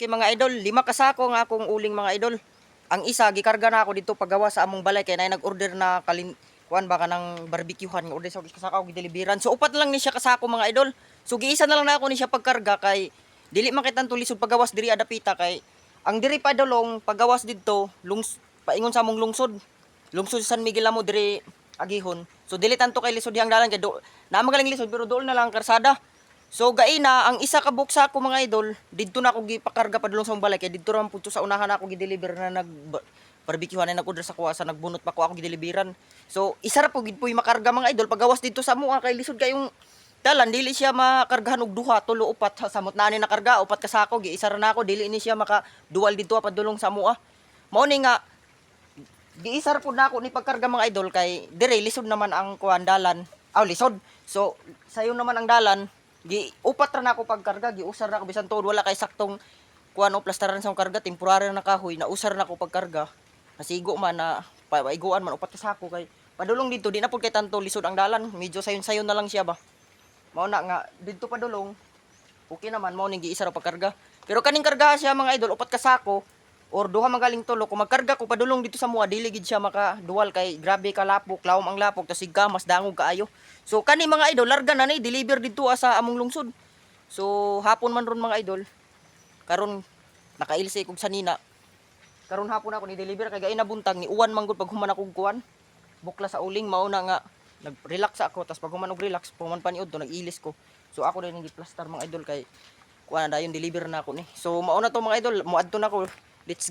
kay mga idol, lima kasako nga akong uling mga idol. Ang isa gikarga na ako dito paggawa sa among balay kay nay nag-order na kalin kuan baka ng barbecuehan nga order sa kasako gideliveran. So upat lang ni siya kasako mga idol. So giisa na lang na ako ni siya pagkarga kay dili man kitang tulisod paggawas diri adapita kay ang diri pa dolong paggawas didto lungs paingon sa among lungsod. Lungsod sa San Miguel amo diri agihon. So dili tanto kay lisod yang dalan kay do na magaling lisod pero dool na lang karsada. So gaina ang isa ka buksa ko mga idol, didto na ako gipakarga padulong sa balay kay didto ra pudto sa unahan ako gi-deliver na nag barbecuehan na nag-order sa kuha sa nagbunot pa ko ako gideliveran. So isa ra po gid puy makarga mga idol pagawas dito sa mua kay lisod kayong dalan dili siya makargahan og duha tulo upat sa samot na ni nakarga upat ka sako gi isa ra na ako dili ni siya maka dual dito padulong sa mua. Mao ni nga giisar po na ako ni pagkarga mga idol kay dire lisod naman ang kuan dalan. Aw lisod. So sayo naman ang dalan gi upat ra na ako pagkarga giusar na ako bisan tuod wala kay saktong kuan o plastaran sa karga temporary na kahoy na usar na ako pagkarga. Nasigo man na pa- paiguan man upat ka sako kay padulong dito di na pud kay tanto lisod ang dalan medyo sayon-sayon na lang siya ba. Mao na nga dito padulong okay naman mao ning giisa ra pagkarga. Pero kaning karga siya mga idol upat ka sako or duha magaling tulo kung magkarga ko padulong dito sa mua dili gid siya maka dual kay grabe ka lapok lawom ang lapok tas sigka mas dangog kaayo. So kani mga idol larga na ni deliver dito ah, sa among lungsod. So hapon man ron mga idol karon nakailsi kog sanina karon hapon ako ni deliver kay gaina buntag ni uwan manggod pag human akong kuan bukla sa uling mao na nga nag-relax ako tas pag human og relax puman pa niud to nag-ilis ko. So ako rin ngi plaster mga idol kay kuan na dayon deliver na ako ni. So mao na to mga idol moadto na ko let's